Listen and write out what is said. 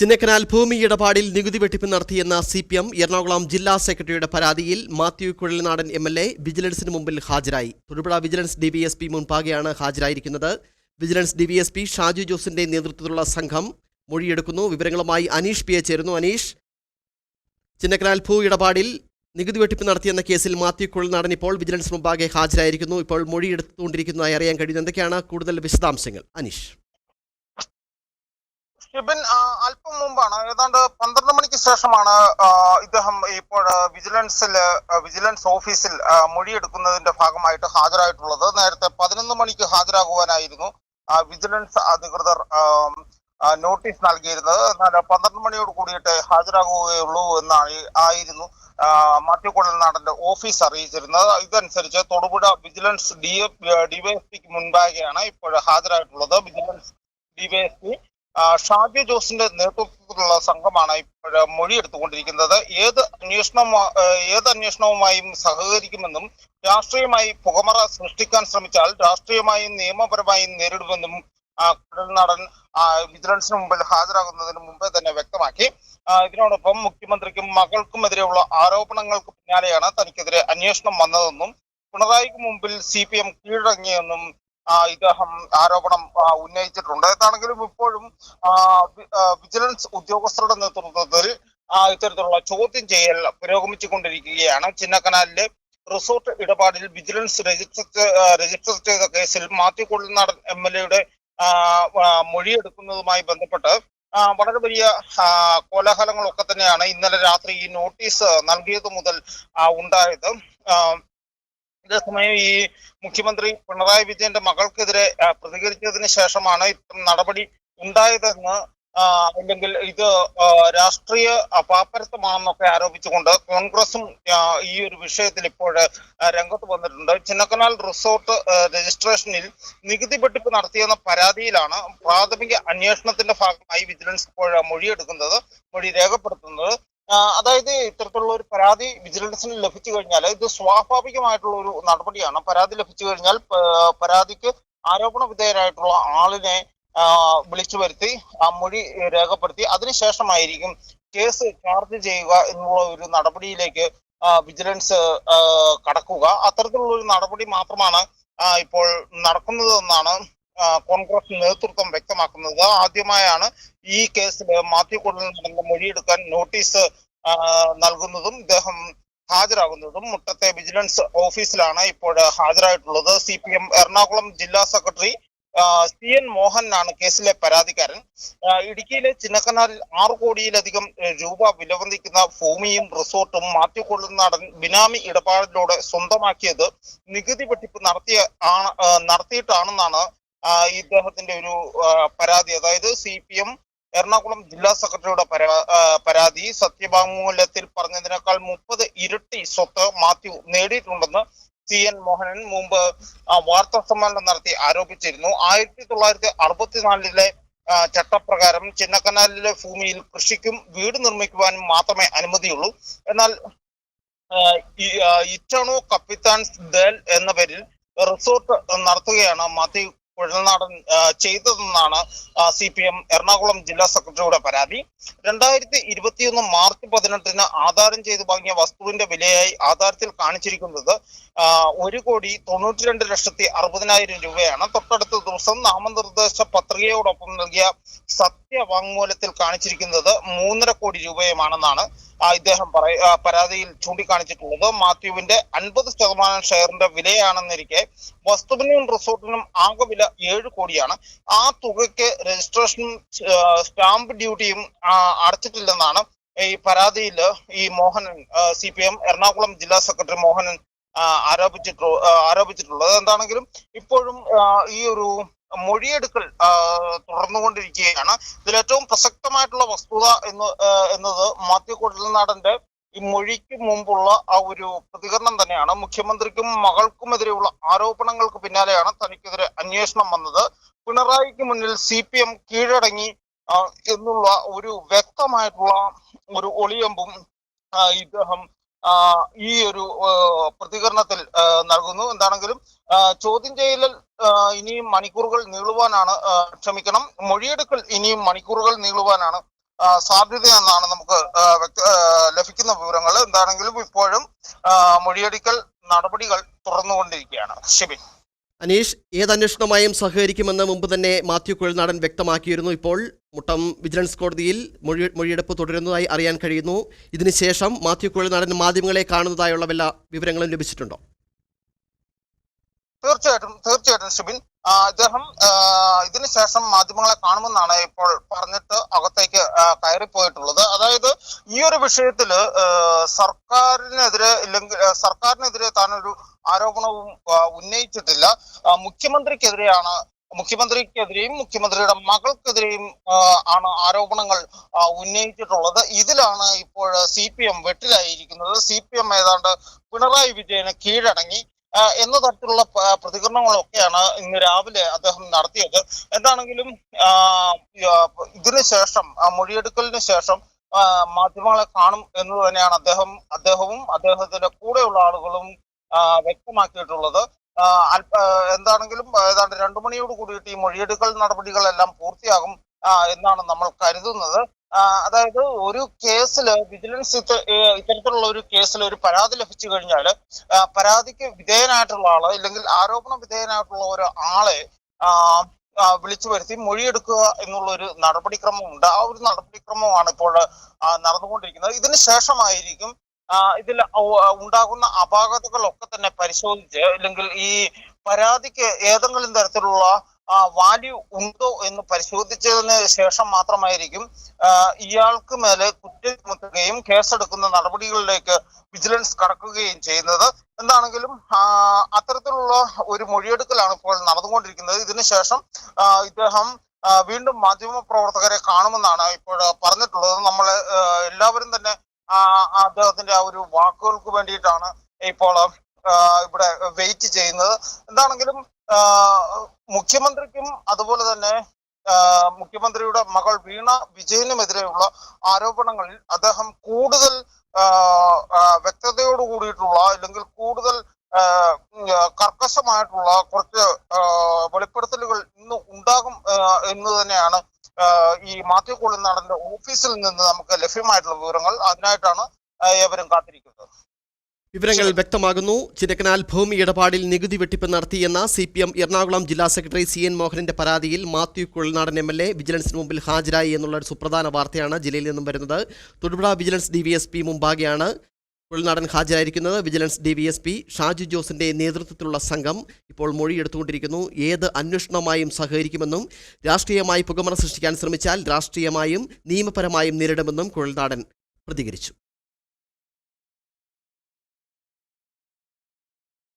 ചിന്നക്കനാൽ ഭൂമി ഇടപാടിൽ നികുതി വെട്ടിപ്പ് നടത്തിയെന്ന സി പി എം എറണാകുളം ജില്ലാ സെക്രട്ടറിയുടെ പരാതിയിൽ Mathew Kuzhalnadan M L A വിജിലൻസിന് മുമ്പിൽ ഹാജരായി. തൊടുപുഴ വിജിലൻസ് ഡിവിഎസ്പി മുൻപാകെയാണ് ഹാജരായിരിക്കുന്നത്. വിജിലൻസ് ഡിവിഎസ്പി ഷാജു ജോസിന്റെ നേതൃത്വത്തിലുള്ള സംഘം മൊഴിയെടുക്കുന്നു. വിവരങ്ങളുമായി അനീഷ് പി എ ചേരുന്നു. അനീഷ് ചിന്നക്കനാൽ ഭൂ ഇടപാടിൽ നികുതി വെട്ടിപ്പ് നടത്തിയെന്ന കേസിൽ മാത്യു കുഴൽനാടൻ ഇപ്പോൾ വിജിലൻസ് മുമ്പാകെ ഹാജരായിരിക്കുന്നു. ഇപ്പോൾ മൊഴിയെടുത്തുകൊണ്ടിരിക്കുന്നതായി അറിയാൻ കഴിയുന്നു. എന്തൊക്കെയാണ് കൂടുതൽ വിശദാംശങ്ങൾ? അനീഷ്. ഷിബിൻ അല്പം മുമ്പാണ് ഏതാണ്ട് പന്ത്രണ്ട് മണിക്ക് ശേഷമാണ് ഇദ്ദേഹം ഇപ്പോൾ വിജിലൻസിൽ വിജിലൻസ് ഓഫീസിൽ മൊഴിയെടുക്കുന്നതിന്റെ ഭാഗമായിട്ട് ഹാജരായിട്ടുള്ളത്. നേരത്തെ പതിനൊന്ന് മണിക്ക് ഹാജരാകുവാനായിരുന്നു വിജിലൻസ് അധികൃതർ നോട്ടീസ് നൽകിയിരുന്നത്. എന്നാൽ പന്ത്രണ്ട് മണിയോട് കൂടിയിട്ട് ഹാജരാകുകയുള്ളൂ എന്നാണ് ആയിരുന്നു മാത്യു കുഴൽനാടന്റെ ഓഫീസ് അറിയിച്ചിരുന്നത്. ഇതനുസരിച്ച് തൊടുപുഴ വിജിലൻസ് ഡി ഡിവൈഎസ്പിക്ക് മുൻപാകെയാണ് ഇപ്പോൾ ഹാജരായിട്ടുള്ളത്. വിജിലൻസ് ഡിവൈഎസ്പി ഷാജി ജോസിന്റെ നേതൃത്വത്തിലുള്ള സംഘമാണ് ഇപ്പോൾ മൊഴി എടുത്തുകൊണ്ടിരിക്കുന്നത്. ഏത് അന്വേഷണം ഏത് അന്വേഷണവുമായും സഹകരിക്കുമെന്നും രാഷ്ട്രീയമായി പുകമറ സൃഷ്ടിക്കാൻ ശ്രമിച്ചാൽ രാഷ്ട്രീയമായും നിയമപരമായും നേരിടുമെന്നും ആ, വിജിലൻസിന് മുമ്പിൽ ഹാജരാകുന്നതിന് മുമ്പേ തന്നെ വ്യക്തമാക്കി. ഇതിനോടൊപ്പം മുഖ്യമന്ത്രിക്കും മകൾക്കുമെതിരെയുള്ള ആരോപണങ്ങൾക്ക് പിന്നാലെയാണ് തനിക്കെതിരെ അന്വേഷണം വന്നതെന്നും പിണറായിക്ക് മുമ്പിൽ സി പി എം കീഴടങ്ങിയെന്നും ഇദ്ദേഹം ആരോപണം ഉന്നയിച്ചിട്ടുണ്ട്. അതാണെങ്കിലും ഇപ്പോഴും വിജിലൻസ് ഉദ്യോഗസ്ഥരുടെ നേതൃത്വത്തിൽ ഇത്തരത്തിലുള്ള ചോദ്യം ചെയ്യൽ പുരോഗമിച്ചുകൊണ്ടിരിക്കുകയാണ്. ചിന്നക്കനാലിലെ റിസോർട്ട് ഇടപാടിൽ വിജിലൻസ് രജിസ്റ്റർ രജിസ്റ്റർ ചെയ്ത കേസിൽ മാത്യു കൊള്ളുനാടൻ എം എൽ എയുടെ മൊഴിയെടുക്കുന്നതുമായി ബന്ധപ്പെട്ട് വളരെ വലിയ കോലാഹലങ്ങളൊക്കെ തന്നെയാണ് ഇന്നലെ രാത്രി ഈ നോട്ടീസ് നൽകിയത് മുതൽ ഉണ്ടായത്. അതേസമയം ഈ മുഖ്യമന്ത്രി പിണറായി വിജയന്റെ മകൾക്കെതിരെ പ്രതികരിച്ചതിന് ശേഷമാണ് ഇത്തരം നടപടി ഉണ്ടായതെന്ന് അല്ലെങ്കിൽ ഇത് രാഷ്ട്രീയ പാപ്പരത്തമാണെന്നൊക്കെ ആരോപിച്ചുകൊണ്ട് കോൺഗ്രസും ഈ ഒരു വിഷയത്തിൽ ഇപ്പോൾ രംഗത്ത് വന്നിട്ടുണ്ട്. ചിന്നക്കനാൽ റിസോർട്ട് രജിസ്ട്രേഷനിൽ നികുതി വെട്ടിപ്പ് നടത്തിയെന്ന പരാതിയിലാണ് പ്രാഥമിക അന്വേഷണത്തിന്റെ ഭാഗമായി വിജിലൻസ് ഇപ്പോൾ മൊഴിയെടുക്കുന്നത് മൊഴി രേഖപ്പെടുത്തുന്നത്. അതായത് ഇത്തരത്തിലുള്ള ഒരു പരാതി വിജിലൻസിന് ലഭിച്ചു കഴിഞ്ഞാൽ ഇത് സ്വാഭാവികമായിട്ടുള്ള ഒരു നടപടിയാണ് പരാതി ലഭിച്ചു കഴിഞ്ഞാൽ പരാതിക്ക് ആരോപണ വിധേയരായിട്ടുള്ള ആളിനെ വിളിച്ചു വരുത്തി ആ മൊഴി രേഖപ്പെടുത്തി അതിനുശേഷമായിരിക്കും കേസ് ചാർജ് ചെയ്യുക എന്നുള്ള ഒരു നടപടിയിലേക്ക് വിജിലൻസ് കടക്കുക. അത്തരത്തിലുള്ള ഒരു നടപടി മാത്രമാണ് ഇപ്പോൾ നടക്കുന്നതെന്നാണ് ആ, കോൺഗ്രസ് നേതൃത്വം വ്യക്തമാക്കുന്നത് ആദ്യമായാണ് ഈ കേസിൽ മാത്യു കൂടുതൽ നടന്ന മൊഴിയെടുക്കാൻ നോട്ടീസ് നൽകുന്നതും ഇദ്ദേഹം ഹാജരാകുന്നതും മുട്ടത്തെ വിജിലൻസ് ഓഫീസിലാണ് ഇപ്പോൾ ഹാജരായിട്ടുള്ളത്. സി പി എം എറണാകുളം ജില്ലാ സെക്രട്ടറി സി എൻ മോഹൻ ആണ് കേസിലെ പരാതിക്കാരൻ. ഇടുക്കിയിലെ ചിന്നക്കനാലിൽ ആറു കോടിയിലധികം രൂപ വിലവന്തിക്കുന്ന ഭൂമിയും റിസോർട്ടും മാത്യു നടൻ ബിനാമി ഇടപാടിലൂടെ സ്വന്തമാക്കിയത് നികുതി വെട്ടിപ്പ് നടത്തിയ ആണ് നടത്തിയിട്ടാണെന്നാണ് ഇദ്ദേഹത്തിന്റെ ഒരു പരാതി. അതായത് സി പി എം എറണാകുളം ജില്ലാ സെക്രട്ടറിയുടെ പരാതി സത്യവാങ്മൂലത്തിൽ പറഞ്ഞതിനേക്കാൾ മുപ്പത് ഇരട്ടി സ്വത്ത് മാത്യു നേടിയിട്ടുണ്ടെന്ന് സി എൻ മോഹനൻ മുമ്പ് വാർത്താ സമ്മേളനം നടത്തി ആരോപിച്ചിരുന്നു. ആയിരത്തി തൊള്ളായിരത്തി അറുപത്തിനാലിലെ ചട്ടപ്രകാരം ചിന്നക്കനാലിലെ ഭൂമിയിൽ കൃഷിക്കും വീട് നിർമ്മിക്കുവാനും മാത്രമേ അനുമതിയുള്ളൂ. എന്നാൽ ഇറ്റണോ കപ്പിത്താൻസ് ദേൽ എന്ന പേരിൽ റിസോർട്ട് നടത്തുകയാണ് മാത്യു കുഴൽനാടൻ ചെയ്തതെന്നാണ് സി പി എം എറണാകുളം ജില്ലാ സെക്രട്ടറിയുടെ പരാതി. രണ്ടായിരത്തി ഇരുപത്തിയൊന്ന് മാർച്ച് പതിനെട്ടിന് ആധാരം ചെയ്ത് വാങ്ങിയ വസ്തുവിന്റെ വിലയായി ആധാരത്തിൽ കാണിച്ചിരിക്കുന്നത് ഒരു കോടി തൊണ്ണൂറ്റി രണ്ട് ലക്ഷത്തി അറുപതിനായിരം രൂപയാണ്. തൊട്ടടുത്ത ദിവസം നാമനിർദ്ദേശ പത്രികയോടൊപ്പം നൽകിയ സത്യവാങ്മൂലത്തിൽ കാണിച്ചിരിക്കുന്നത് മൂന്നര കോടി രൂപയുമാണെന്നാണ് ഇദ്ദേഹം പരാതിയിൽ ചൂണ്ടിക്കാണിച്ചിട്ടുള്ളത്. മാത്യുവിന്റെ അൻപത് ശതമാനം ഷെയറിന്റെ വിലയാണെന്നിരിക്കെ വസ്തുവിനും റിസോർട്ടിനും ആകെ വില ഏഴ് കോടിയാണ്. ആ തുകയ്ക്ക് രജിസ്ട്രേഷനും സ്റ്റാമ്പ് ഡ്യൂട്ടിയും അടച്ചിട്ടില്ലെന്നാണ് ഈ പരാതിയിൽ ഈ Mohanan C P M Ernakulam ജില്ലാ സെക്രട്ടറി മോഹനൻ ആരോപിച്ചിട്ട് ആരോപിച്ചിട്ടു ആരോപിച്ചിട്ടുള്ളത്. എന്താണെങ്കിലും ഇപ്പോഴും ഈ ഒരു മൊഴിയെടുക്കൽ തുടർന്നുകൊണ്ടിരിക്കുകയാണ്. ഇതിൽ ഏറ്റവും പ്രസക്തമായിട്ടുള്ള വസ്തുത എന്ന് എന്നത് മാത്യു കുഴൽനാടന്റെ ഈ മൊഴിക്ക് മുമ്പുള്ള ആ ഒരു പ്രതികരണം തന്നെയാണ്. മുഖ്യമന്ത്രിക്കും മകൾക്കുമെതിരെയുള്ള ആരോപണങ്ങൾക്ക് പിന്നാലെയാണ് തനിക്കെതിരെ അന്വേഷണം വന്നത്. പിണറായിക്ക് മുന്നിൽ സി പി എം കീഴടങ്ങി എന്നുള്ള ഒരു വ്യക്തമായിട്ടുള്ള ഒരു ഒളിയമ്പും ഇദ്ദേഹം ഈ ഒരു പ്രതികരണത്തിൽ നൽകുന്നു. എന്താണെങ്കിലും ചോദ്യം ചെയ്യലിൽ ഇനിയും മണിക്കൂറുകൾ നീളുവാനാണ് ക്ഷമിക്കണം. മൊഴിയെടുക്കൽ ഇനിയും മണിക്കൂറുകൾ നീളുവാനാണ് സാധ്യതയെന്നാണ് നമുക്ക് ലഭിക്കുന്ന വിവരങ്ങൾ. എന്താണെങ്കിലും ഇപ്പോഴും മൊഴിയടിക്കൽ നടപടികൾ തുറന്നുകൊണ്ടിരിക്കുകയാണ് ഷിബിൻ. അനീഷ് ഏത് അന്വേഷണമായും സഹകരിക്കുമെന്ന് മുമ്പ് തന്നെ മാത്യു കുഴൽനാടൻ വ്യക്തമാക്കിയിരുന്നു. ഇപ്പോൾ മുട്ടം വിജിലൻസ് കോടതിയിൽ മൊഴി മൊഴിയെടുപ്പ് തുടരുന്നതായി അറിയാൻ കഴിയുന്നു. ഇതിനുശേഷം മാത്യു കുഴൽനാടൻ മാധ്യമങ്ങളെ കാണുന്നതായുള്ള വല്ല വിവരങ്ങളും ലഭിച്ചിട്ടുണ്ടോ? തീർച്ചയായിട്ടും തീർച്ചയായിട്ടും ഷിബിൻ. ശേഷം ഇതിനുശേഷം മാധ്യമങ്ങളെ കാണുമെന്നാണ് ഇപ്പോൾ പറഞ്ഞിട്ട് അകത്തേക്ക് കയറിപ്പോയിട്ടുള്ളത്. അതായത് ഈ ഒരു വിഷയത്തിൽ സർക്കാരിനെതിരെ ഇല്ലെങ്കിൽ സർക്കാരിനെതിരെ താനൊരു ആരോപണവും ഉന്നയിച്ചിട്ടില്ല. മുഖ്യമന്ത്രിക്കെതിരെയാണ് മുഖ്യമന്ത്രിക്കെതിരെയും മുഖ്യമന്ത്രിയുടെ മകൾക്കെതിരെയും ആണ് ആരോപണങ്ങൾ ഉന്നയിച്ചിട്ടുള്ളത്. ഇതിലാണ് ഇപ്പോൾ സി പി എം വെട്ടിലായിരിക്കുന്നത്. സി പി എം ഏതാണ്ട് പിണറായി വിജയന് കീഴടങ്ങി. എന്ന തരത്തിലുള്ള പ്രതികരണങ്ങളൊക്കെയാണ് ഇന്ന് രാവിലെ അദ്ദേഹം നടത്തിയത്. എന്താണെങ്കിലും ഇതിനുശേഷം ആ, ശേഷം മൊഴിയെടുക്കലിന് ശേഷം മാധ്യമങ്ങളെ കാണും എന്ന് തന്നെയാണ് അദ്ദേഹം അദ്ദേഹവും അദ്ദേഹത്തിന്റെ കൂടെയുള്ള ആളുകളും വ്യക്തമാക്കിയിട്ടുള്ളത്. എന്താണെങ്കിലും ഏതാണ്ട് രണ്ടു മണിയോട് കൂടിയിട്ട് ഈ മൊഴിയെടുക്കൽ നടപടികളെല്ലാം പൂർത്തിയാകും എന്നാണ് നമ്മൾ കരുതുന്നത്. അതായത് ഒരു കേസിൽ വിജിലൻസ് ഇത്ത- ഇത്തരത്തിലുള്ള ഒരു കേസിൽ ഒരു പരാതി ലഭിച്ചു കഴിഞ്ഞാൽ പരാതിക്ക് വിധേയനായിട്ടുള്ള ആൾ ഇല്ലെങ്കിൽ ആരോപണ വിധേയനായിട്ടുള്ള ഒരു ആളെ വിളിച്ചു വരുത്തി മൊഴിയെടുക്കുക എന്നുള്ള ഒരു നടപടിക്രമം ഉണ്ട് ആ ഒരു നടപടിക്രമമാണ് ഇപ്പോൾ നടന്നുകൊണ്ടിരിക്കുന്നത്. ഇതിന് ശേഷമായിരിക്കും ഇതിൽ ഉണ്ടാകുന്ന അപാകതകളൊക്കെ തന്നെ പരിശോധിച്ച് അല്ലെങ്കിൽ ഈ പരാതിക്ക് ഏതെങ്കിലും തരത്തിലുള്ള വാല്യൂ ഉണ്ടോ എന്ന് പരിശോധിച്ചതിന് ശേഷം മാത്രമായിരിക്കും ഇയാൾക്ക് മേലെ കുറ്റം ചുമത്തുകയും കേസെടുക്കുന്ന നടപടികളിലേക്ക് വിജിലൻസ് കടക്കുകയും ചെയ്യുന്നത്. എന്താണെങ്കിലും അത്തരത്തിലുള്ള ഒരു മൊഴിയെടുക്കലാണ് ഇപ്പോൾ നടന്നുകൊണ്ടിരിക്കുന്നത്. ഇതിനുശേഷം ഇദ്ദേഹം വീണ്ടും മാധ്യമ പ്രവർത്തകരെ കാണുമെന്നാണ് ഇപ്പോൾ പറഞ്ഞിട്ടുള്ളത്. നമ്മൾ എല്ലാവരും തന്നെ അദ്ദേഹത്തിന്റെ ആ ഒരു വാക്കുകൾക്ക് വേണ്ടിയിട്ടാണ് ഇപ്പോൾ ഇവിടെ വെയിറ്റ് ചെയ്യുന്നത്. എന്താണെങ്കിലും മുഖ്യമന്ത്രിക്കും അതുപോലെ തന്നെ മുഖ്യമന്ത്രിയുടെ മകൾ വീണ വിജയനുമെതിരെയുള്ള ആരോപണങ്ങളിൽ അദ്ദേഹം കൂടുതൽ വ്യക്തതയോട് കൂടിയിട്ടുള്ള അല്ലെങ്കിൽ കൂടുതൽ കർക്കശമായിട്ടുള്ള കുറച്ച് വെളിപ്പെടുത്തലുകൾ ഇന്ന് ഉണ്ടാകും എന്ന് തന്നെയാണ് ഈ മാത്യു കോളിനാടന്റെ ഓഫീസിൽ നിന്ന് നമുക്ക് ലഭ്യമായിട്ടുള്ള വിവരങ്ങൾ. അതിനായിട്ടാണ് ഏവരും കാത്തിരിക്കുന്നത്. വിവരങ്ങൾ വ്യക്തമാകുന്നു. ചിരക്കനാൽ ഭൂമി ഇടപാടിൽ നികുതി വെട്ടിപ്പ് നടത്തിയെന്ന സി പി എം എറണാകുളം ജില്ലാ സെക്രട്ടറി സി എൻ മോഹനന്റെ പരാതിയിൽ Mathew Kuzhalnadan M L A വിജിലൻസിന് മുമ്പിൽ ഹാജരായി എന്നുള്ള ഒരു സുപ്രധാന വാർത്തയാണ് ജില്ലയിൽ നിന്നും വരുന്നത്. Thodupuzha vigilance D V S P മുമ്പാകെയാണ് Kuzhalnadan ഹാജരായിരിക്കുന്നത്. Vigilance D V S P Shaju ജോസിന്റെ നേതൃത്വത്തിലുള്ള സംഘം ഇപ്പോൾ മൊഴിയെടുത്തുകൊണ്ടിരിക്കുന്നു. ഏത് അന്വേഷണമായും സഹകരിക്കുമെന്നും രാഷ്ട്രീയമായി പുകമറ സൃഷ്ടിക്കാൻ ശ്രമിച്ചാൽ രാഷ്ട്രീയമായും നിയമപരമായും നേരിടുമെന്നും കുഴൽനാടൻ പ്രതികരിച്ചു.